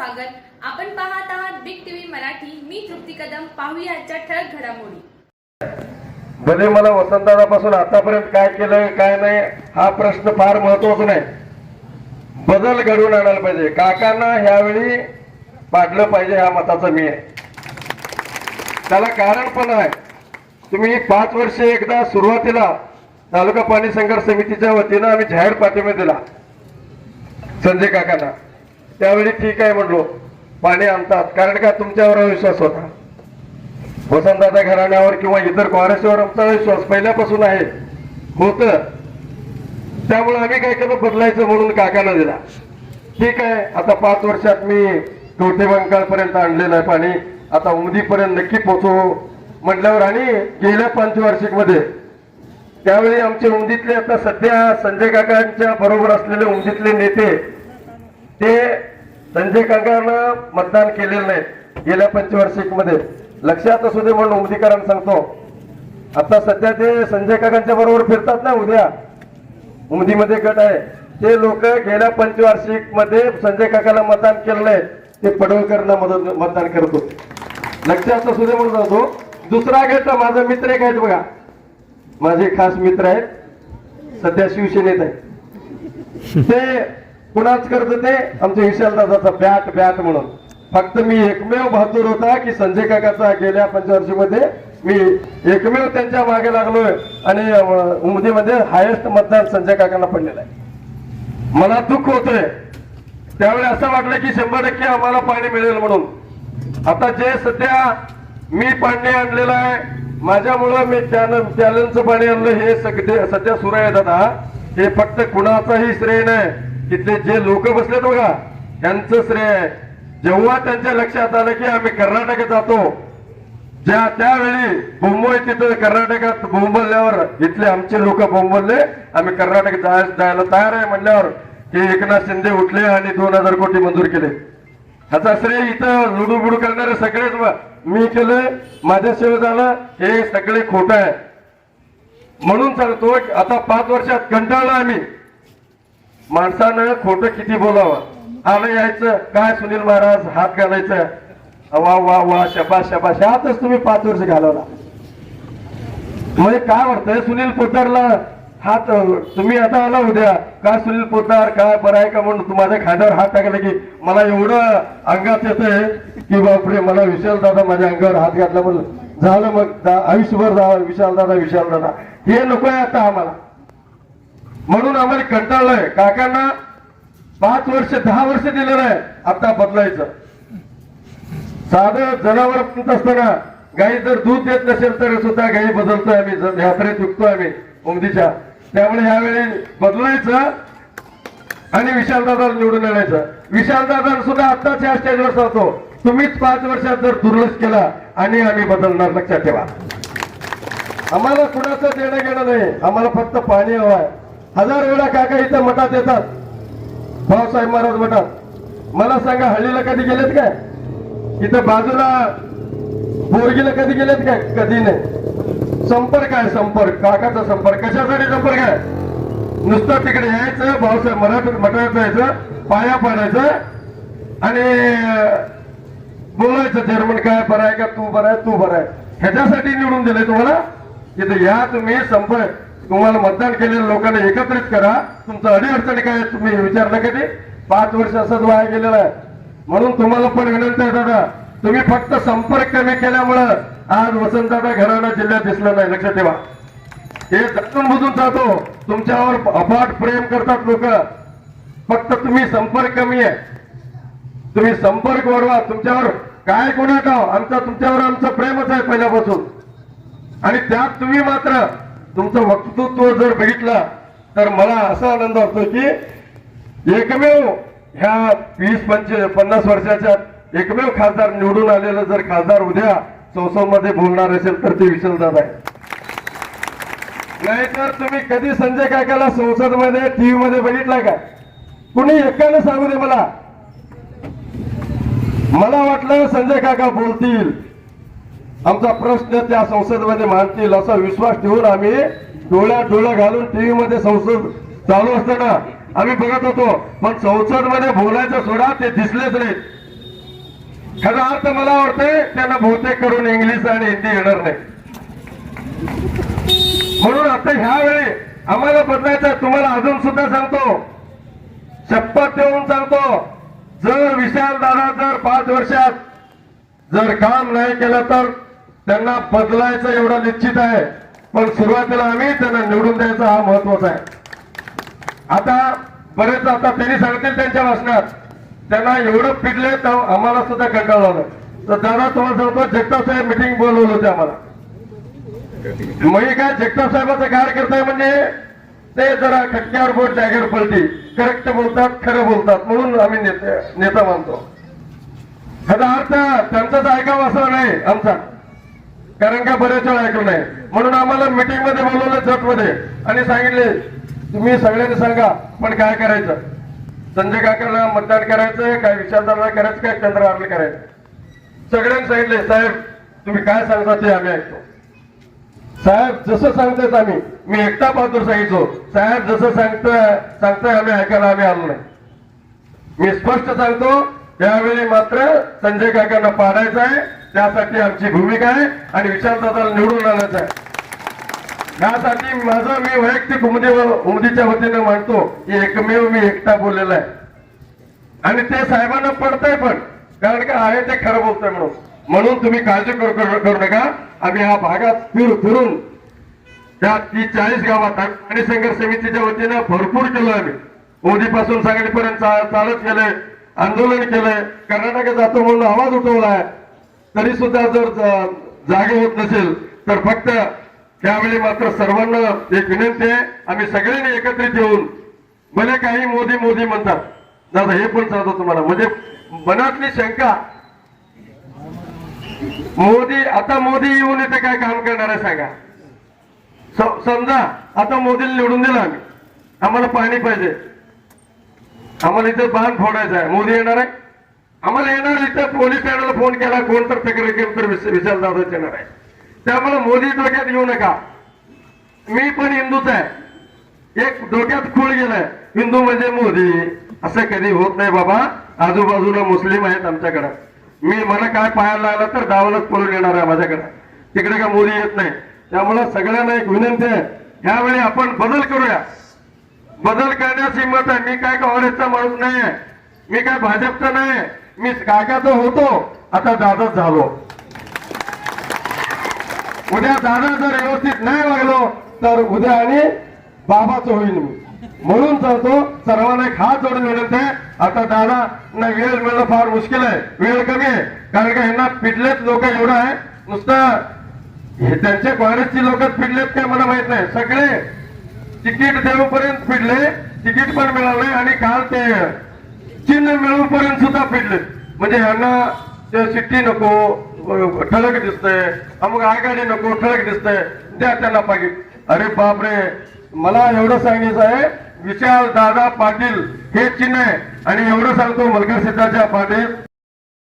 स्वागत. आपण पाहत आहात बिग टीव्ही मराठी. मी तृप्ती कदम. पाहूया आजच्या ठळक घडामोडी. भले मला वसंतदादापासून आतापर्यंत काय केलं काय नाही हा प्रश्न फार महत्त्वाचा नाही. बदल घडवून आणायला पाहिजे. काकांना ह्यावेळी पाडलं पाहिजे ह्या मताचा मी. आहे त्याला कारण पण आहे. तुम्ही पाच वर्षे एकदा सुरुवातीला तालुका पाणी संघर्ष समितीच्या वतीनं आम्ही जाहीर पाठिंबा दिला. संजय काकांना. त्यावेळी ठीक आहे म्हणलो. पाणी आणतात. कारण का? तुमच्यावर विश्वास होता. वसंतदादा घराण्यावर किंवा इतर काँग्रेसवर आमचा विश्वास पहिल्यापासून आहे. होत. त्यामुळे आम्ही काय केलं? बदलायचं म्हणून काकांना दिला. ठीक आहे. आता पाच वर्षात मी कवठे पर्यंत आणलेलं आहे पाणी. आता उमदीपर्यंत नक्की पोचवू म्हटल्यावर आणि गेल्या पंचवार्षिकमध्ये त्यावेळी आमचे उमदीतले आता सध्या संजय काकांच्या बरोबर असलेले उमदीतले नेते ते संजय काकांना मतदान केलेलं नाही. गेल्या पंचवार्षिकमध्ये लक्षात असू दे म्हणून उमदीकरांना सांगतो. आता सध्या ते संजय काकांच्या बरोबर फिरतात ना उद्या. उमदीमध्ये गट आहे. ते लोक गेल्या पंचवार्षिकमध्ये संजय काकाला मतदान केलं नाही ते पडवकरांना मदत मतदान करत होते. लक्षात असू दे म्हणून सांगतो. दुसरा गट माझा मित्र एक आहेत बघा. माझे खास मित्र आहेत. सध्या शिवसेनेत आहे. ते कुणाच करत ते आमच्या विशाल दादाचा बॅट बॅट म्हणून. फक्त मी एकमेव बहादूर होता की संजय काकाचा गेल्या पंचवर्षीमध्ये मी एकमेव त्यांच्या मागे लागलोय आणि उमदीमध्ये हायेस्ट मतदान संजय काकांना पडलेलं आहे. मला दुःख होतंय. त्यावेळी असं वाटलं की शंभर टक्के आम्हाला पाणी मिळेल म्हणून. आता जे सध्या मी पाणी आणलेलं आहे माझ्यामुळं मी त्यानं त्यालनचं पाणी आणलं हे सगळे सध्या सुरू आहे दादा. हे फक्त कुणाचाही श्रेय नाही. तिथले जे लोक बसलेत बघा त्यांचं श्रेय आहे. जेव्हा त्यांच्या लक्षात आलं की आम्ही कर्नाटकात जातो ज्या त्यावेळी मुंबई तिथं कर्नाटकात बोंबलल्यावर इथले आमचे लोक बोंबलले आम्ही कर्नाटक जायला तयार आहे म्हणल्यावर की एकनाथ शिंदे उठले आणि दोन हजार कोटी मंजूर केले. ह्याचा श्रेय इथं लुडू बुडू करणारे सगळेच मी केलं माझ्या सेवे झालं हे सगळे खोट आहे. म्हणून सांगतो की आता पाच वर्षात कंटाळला आम्ही. माणसानं खोटं किती बोलावं? आलं यायचं. काय सुनील महाराज हात घालायचं? वा वा वा शबा शबा. ह्यातच तुम्ही पाच वर्ष घालवला. म्हणजे काय वाटतंय? सुनील पोतारला हात तुम्ही आता आला उद्या. काय सुनील पोतार काय बरं आहे का म्हणून माझ्या खांद्यावर हात टाकला की मला एवढं अंगात येतंय की बापरे मला विशाल दादा माझ्या अंगावर हात घातला म्हणून. झालं मग आयुष्यभर जा विशाल दादा विशाल दादा. हे नको आहे आता आम्हाला. म्हणून आम्हाला कंटाळलंय. काकांना पाच वर्ष दहा वर्ष दिलेलं आहे आता बदलायचं. साधं जनावर पित असताना गाई जर दूध देत नसेल तर सुद्धा गाई बदलतोय आम्ही. यात्रेत विकतोय आम्ही उमदीच्या. त्यामुळे ह्यावेळी बदलायचं आणि विशालदादा निवडून आणायचं. विशालदादा सुद्धा आत्ताच या स्टेजवर सांगतो तुम्हीच पाच वर्षात जर दुर्लक्ष केला आणि आम्ही बदलणार. लक्षात ठेवा. आम्हाला कुणाचं देणं घेणं नाही. आम्हाला फक्त पाणी हवं आहे हजार वेळा काका इथं मठात येतात. भाऊसाहेब महाराज मठात. मला सांगा हल्लीला कधी गेलेत काय? इथं बाजूला बोरगीला कधी गेलेत काय? कधी नाही. संपर्क आहे संपर्क. काकाचा संपर्क. कशासाठी संपर्क आहे? नुसतं तिकडे यायचं भाऊसाहेब मराठ मठात जायचं पाया पडायचं आणि बोलायचं जर्मन काय बरं आहे का? तू बरं आहे तू बरं आहे. ह्याच्यासाठी निवडून दिलंय तुम्हाला? इथं या तुम्ही संपर्क. तुम्हाला मतदान केलेल्या लोकांना एकत्रित करा. तुमचं अडीअडचणी काय तुम्ही विचारलं कधी पाच वर्ष असंच वाया गेलेलं आहे. म्हणून तुम्हाला पण विनंती आहे दादा. तुम्ही फक्त संपर्क कमी केल्यामुळं आज वसंतदादा घराणा जिल्ह्यात दिसलं नाही. लक्षात ठेवा. हे जाणून बुजून जातो. तुमच्यावर अफाट प्रेम करतात लोक. फक्त तुम्ही संपर्क कमी आहे. तुम्ही संपर्क वाढवा. तुमच्यावर काय गुन्हा टाव आमचा तुमच्यावर आमचं प्रेमच आहे पहिल्यापासून. आणि त्यात तुम्ही मात्र तुमचं वक्तृत्व जर बघितलं तर मला असा आनंद होतो की एकमेव ह्या वीस पंचवीस पन्नास वर्षाच्या एकमेव खासदार निवडून आलेलं जर खासदार उद्या संसदमध्ये बोलणार असेल तर ते विशालदादा आहे नाहीतर तुम्ही कधी संजय काकाला संसदमध्ये टीव्ही मध्ये बघितलाय का? कुणी एकानं सांगू दे मला. मला वाटलं संजय काका बोलतील. आमचा प्रश्न त्या संसदेमध्ये मांडतील असा विश्वास ठेवून आम्ही डोळ्यात डोळ्या घालून टीव्ही मध्ये संसद चालू असताना आम्ही बघत होतो. पण संसदमध्ये बोलायचं सोडा ते दिसलेच नाहीत. खरा अर्थ मला वाटतंय त्यांना बहुतेक करून इंग्लिश आणि हिंदी येणार नाही. म्हणून आता ह्या वेळी आम्हाला बदलायचं तुम्हाला अजून सुद्धा सांगतो. शपथ देऊन सांगतो. जर विशाल दादा जर पाच वर्षात जर काम नाही केलं तर त्यांना बदलायचं एवढा निश्चित आहे. पण सुरुवातीला आम्ही त्यांना निवडून द्यायचा हा महत्त्वाचा आहे. आता बरेच आता त्यांनी सांगतील त्यांच्या भाषणात त्यांना एवढं पिडले तर आम्हाला सुद्धा कंटाळा आला. तर दादा तुम्हाला सांगतो जगताप साहेब मिटिंग बोलवलं होते आम्हाला. मी काय जगताप साहेबाचं कार्यकर्ता आहे म्हणजे ते जरा खटक्यावर बोट जागेवर पलटी. करेक्ट बोलतात खरं बोलतात म्हणून आम्ही नेते नेता मानतो. ह्याचा अर्थ त्यांचाच ऐकावा असं नाही आमचा. कारण का बरेच वेळा ऐकलं नाही? म्हणून आम्हाला मिटिंगमध्ये बोलवलं चटमध्ये. आणि सांगितले तुम्ही सगळ्यांनी सांगा पण काय करायचं? संजय काकाला मतदान करायचं काय विचारधारणा करायचं काय चंद्र चंद्रहारला करायचं? सगळ्यांनी सांगितले साहेब तुम्ही काय सांगता ते आम्ही ऐकतो. साहेब जसं सांगतायत आम्ही मी एकटा बहादूर सांगितलो. साहेब जसं सांगतोय सांगताय आम्ही ऐकायला आम्ही आलो नाही. मी स्पष्ट सांगतो यावेळी मात्र संजय काकांना पाडायचं आहे. त्यासाठी आमची भूमिका आहे आणि विचारदादाला निवडून आणायचं आहे. यासाठी माझं मी वैयक्तिक उमदी उमदीच्या वतीनं मांडतो की एकमेव मी एकटा बोललेला आहे. आणि ते साहेबांना पडतंय पण कारण का आहे ते खरं बोलतोय म्हणून. म्हणून तुम्ही काळजी करू नका. आम्ही ह्या भागात फिर फिरून त्या ती चाळीस गावात आणि संघर्ष समितीच्या वतीनं भरपूर केलं आम्ही. मोदीपासून सांगलीपर्यंत चालत गेलंय आंदोलन केलंय कर्नाटकात जातो म्हणून आवाज उठवलाय तरी सुद्धा जर जागे होत नसेल तर फक्त त्यावेळी मात्र सर्वांना एक विनंती आहे. आम्ही सगळ्यांनी एकत्रित येऊन भले काही मोदी मोदी म्हणतात. दादा हे पण सांगतो तुम्हाला. म्हणजे मनातली शंका मोदी आता मोदी येऊन इथे काय काम करणार आहे सांगा. समजा आता मोदीला निवडून दिलं आम्ही. आम्हाला पाणी पाहिजे. आम्हाला इथे बाण फोडायचं आहे. मोदी येणार आहे? आम्हाला येणार इथं पोलीस स्टेशनला फोन केला. कोण तर तक्रार केली तर विशाल दादाच येणार आहे. त्यामुळे मोदी डोक्यात घेऊ नका. मी पण हिंदूच आहे. एक डोक्यात खूळ गेलाय. हिंदू म्हणजे मोदी. असं कधी होत नाही बाबा. आजूबाजूला मुस्लिम आहेत आमच्याकडे. मी मला काय पाहायला लागला तर गावालाच पळून येणार आहे माझ्याकडे. तिकडे का मोदी येत नाही. त्यामुळे सगळ्यांना एक विनंती आहे. यावेळी आपण बदल करूया. बदल करण्यास हिंमत आहे. मी काय काँग्रेसचा माणूस नाही आहे मी काय भाजपचा नाही आहे. मी काकाचा होतो आता दादाच झालो. उद्या दादा जर व्यवस्थित नाही वागलो तर उद्या आणि बाबाचं होईल मी. म्हणून सांगतो सर्वांना एक हात जोडून विनंती आहे. आता दादा ना वेळ मिळणं फार मुश्किल आहे. वेळ कमी आहे. कारण का यांना पिटलेच लोक एवढं आहे. नुसतं हे त्यांच्या काँग्रेसची लोक पिडलेत काय मला माहीत नाही. सगळे तिकीट देऊपर्यंत पिडले तिकीट पण मिळालं नाही. आणि काल ते चिन्ह मिळूपर्यंत सुद्धा फिरले. म्हणजे ह्यांना सिटी सिट्टी नको ठळक दिसतंय अमुक आघाडी नको ठळक दिसतंय द्या त्यांना पाहिजे अरे बापरे मला एवढं सांगायचं आहे विशाल दादा पाटील हे चिन्ह आहे. आणि एवढं सांगतो मलकर सिद्धार्थ पाटील.